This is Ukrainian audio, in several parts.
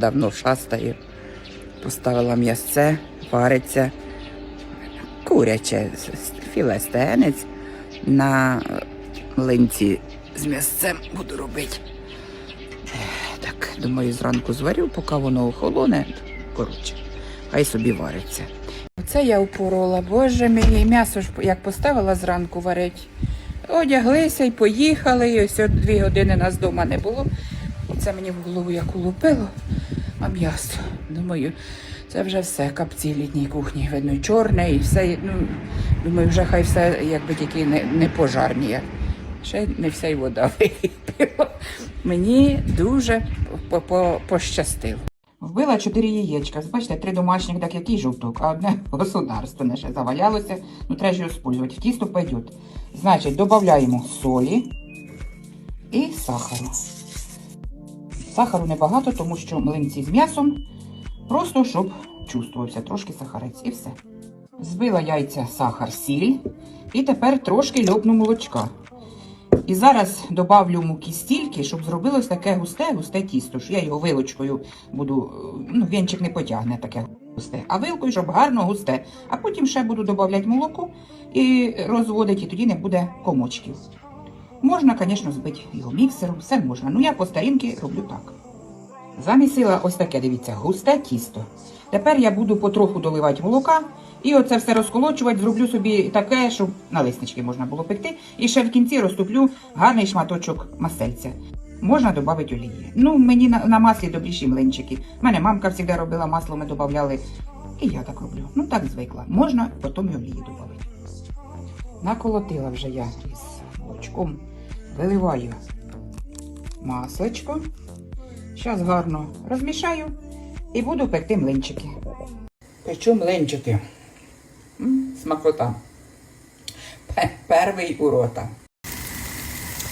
давно шастаю. Поставила м'ясце, вариться куряче, с- с- філе стегенець на линці з м'ясцем буду робити. Так, думаю, зранку зварю, поки воно охолоне. Коротше, хай собі вариться. Оце я упорола, боже мій, м'ясо ж як поставила зранку варить. Одяглися і поїхали, і ось дві години нас вдома не було. І це мені в голову як улупило, а м'ясо. Думаю, це вже все, капці літній кухні, видно, чорне, і все. Ну, думаю, вже хай все якби тільки не, не пожарніє. Ще не вся й вода випила. Мені дуже по- по- пощастило. Вбила чотири яєчка. Бачите, три домашніх, так який жовток, а одне государственне ще завалялося. Ну, треба ж його спользувати. В тісто пойде. Значить, додаємо солі і сахару. Сахару небагато, тому що млинці з м'ясом. Просто щоб чувствувався трошки сахарець і все. Збила яйця, сахар, сіль. І тепер трошки льопну молочка. І зараз добавлю муки стільки, щоб зробилось таке густе, густе тісто. Що я його вилочкою буду, ну, вінчик не потягне таке густе, а вилкою, щоб гарно густе. А потім ще буду додавати молоко і розводити, і тоді не буде комочків. Можна, звісно, збити його міксером, все можна. Ну я по старінки роблю так. Замісила ось таке, дивіться, густе тісто. Тепер я буду потроху доливати молока і оце все розколочувати, зроблю собі таке, щоб на лиснички можна було пекти. І ще в кінці розтоплю гарний шматочок масельця. Можна додати олії. Ну, мені на, на маслі добріші млинчики. У мене мамка завжди робила масло, ми додавали. І я так роблю. Ну так звикла. Можна потім і олії додати. Наколотила вже я із молочком. Виливаю маслечко. Зараз гарно розмішаю і буду пекти млинчики. Печу млинчики. Смакота. Пе- Перший у рота.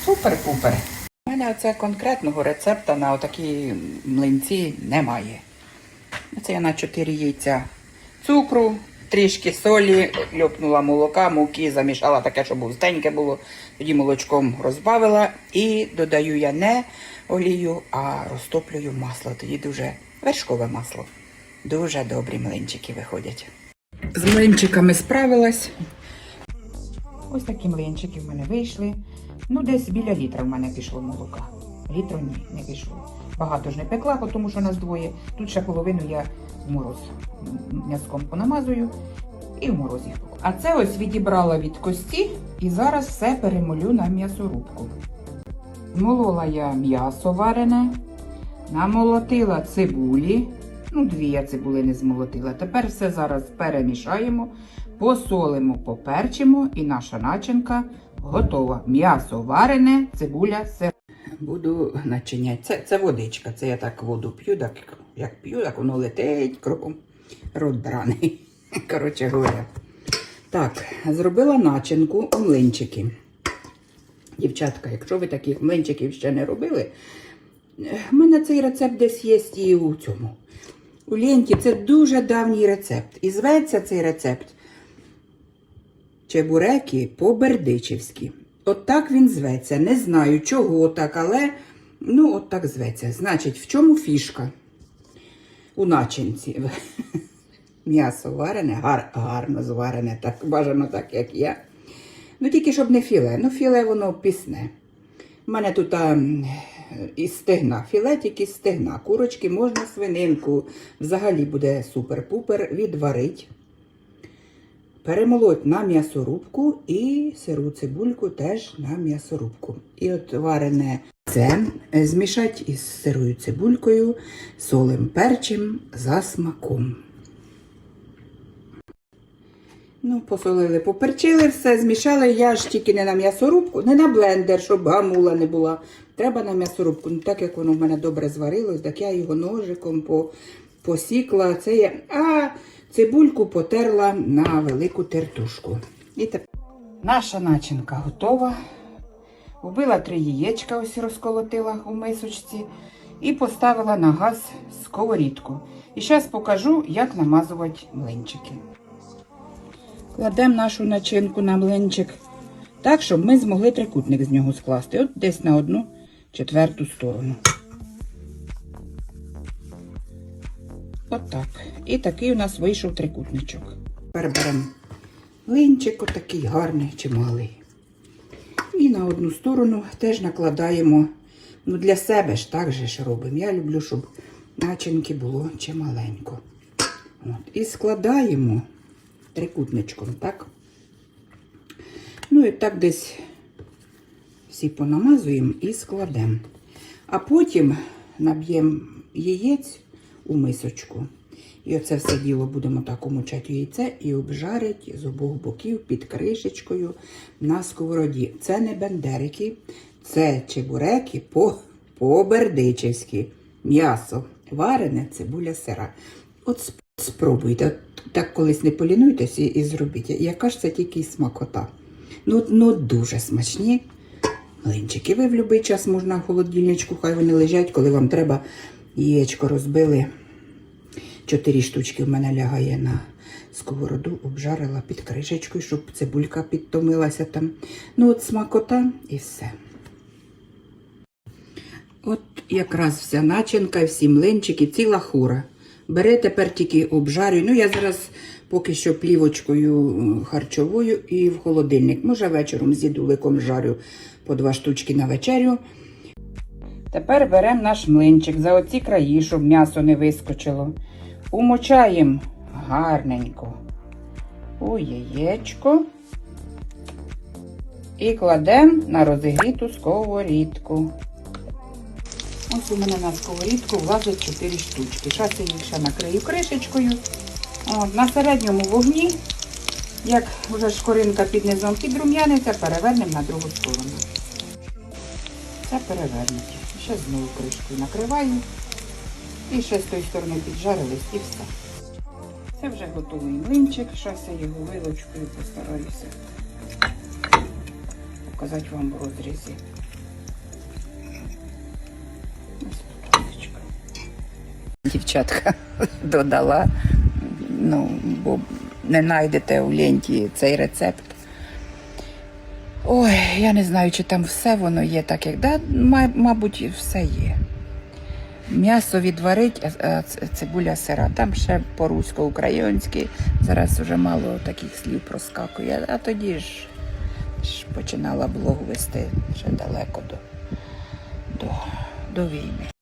Супер-пупер. У мене оце конкретного рецепта на отакі млинці немає. Це я на 4 яйця цукру, трішки солі, льопнула молока, муки, замішала таке, щоб густеньке було. Тоді молочком розбавила і додаю я не олію, а розтоплюю масло. Тоді дуже вершкове масло. Дуже добрі млинчики виходять. З млинчиками справилась. Ось такі млинчики в мене вийшли. Ну, десь біля літра в мене пішло молока. Літру ні, не пішло. Багато ж не пекла, тому що нас двоє. Тут ще половину я в мороз м'язком понамазую і в мороз їх. А це ось відібрала від кості і зараз все перемолю на м'ясорубку. Змолола я м'ясо варене, намолотила цибулі. Ну, дві я цибули не змолотила. Тепер все зараз перемішаємо, посолимо, поперчимо, і наша начинка готова. М'ясо варене, цибуля, сир. Буду начиняти. Це, це водичка. Це я так воду п'ю, так як п'ю, так воно летить кругом. Рот драний. Коротше говоря. Так, зробила начинку у млинчики. Дівчатка, якщо ви таких млинчиків ще не робили, у мене цей рецепт десь є і у цьому. У ленті це дуже давній рецепт. І зветься цей рецепт чебуреки по-бердичівськи. От так він зветься. Не знаю, чого так, але ну, от так зветься. Значить, в чому фішка? У начинці. М'ясо варене, гар, гарно зварене, так бажано так, як я. Ну, тільки щоб не філе. Ну, філе воно пісне. У мене тут а, із стегна. Філе тільки з стегна. Курочки можна свининку. Взагалі буде супер-пупер. Відварить. Перемолоть на м'ясорубку і сиру цибульку теж на м'ясорубку. І от варене це змішать із сирою цибулькою, солим перчим за смаком. Ну, посолили, поперчили все, змішали. Я ж тільки не на м'ясорубку, не на блендер, щоб гамула не була. Треба на м'ясорубку. Ну, так як воно в мене добре зварилось, так я його ножиком по, посікла. Це я, а цибульку потерла на велику тертушку. І тепер наша начинка готова. Вбила три яєчка, ось розколотила у мисочці. І поставила на газ сковорідку. І зараз покажу, як намазувати млинчики. Кладемо нашу начинку на млинчик так, щоб ми змогли трикутник з нього скласти. От десь на одну четверту сторону. Отак. І такий у нас вийшов трикутничок. Тепер беремо линчик, отакий гарний, чималий. І на одну сторону теж накладаємо. Ну, для себе ж так же ж робимо. Я люблю, щоб начинки було чималенько. От. І складаємо трикутничком, так? Ну і так десь всі понамазуємо і складемо. А потім наб'ємо яєць у мисочку. І оце все діло будемо так умочати яйце і обжарити з обох боків під кришечкою на сковороді. Це не бендерики, це чебуреки по, по-бердичівськи. М'ясо варене, цибуля сира. От спробуйте, так колись не полінуйтесь і, і зробіть. Яка ж це тільки смакота? Ну, ну дуже смачні. Млинчики ви в будь-який час можна в холодильничку, хай вони лежать, коли вам треба яєчко розбили. Чотири штучки в мене лягає на сковороду, обжарила під кришечкою, щоб цибулька підтомилася там. Ну, от смакота і все. От якраз вся начинка, всі млинчики, ціла хура. Бере тепер тільки обжарюю. Ну, я зараз поки що плівочкою харчовою і в холодильник. Може, вечором з дідуликом жарю по два штучки на вечерю. Тепер беремо наш млинчик за оці краї, щоб м'ясо не вискочило. Умочаємо гарненько у яєчко і кладемо на розігріту сковорідку. Ось у мене на сковорідку влазить 4 штучки. Зараз я їх ще накрию кришечкою. От, на середньому вогні, як вже шкоринка під низом підрум'яниться, перевернемо на другу сторону. Це перевернуті. Ще знову кришкою накриваю. І ще з тої сторони піджарились і все. Це вже готовий млинчик. Зараз я його вилочкою постараюся показати вам в розрізі. Дівчатка додала, ну, бо не знайдете у ленті цей рецепт. Ой, я не знаю, чи там все воно є так, як да, мабуть, все є. М'ясо відварить, цибуля сира. Там ще по-русько-українськи. Зараз вже мало таких слів проскакує. А тоді ж, ж починала блог вести ще далеко до, до, до війни.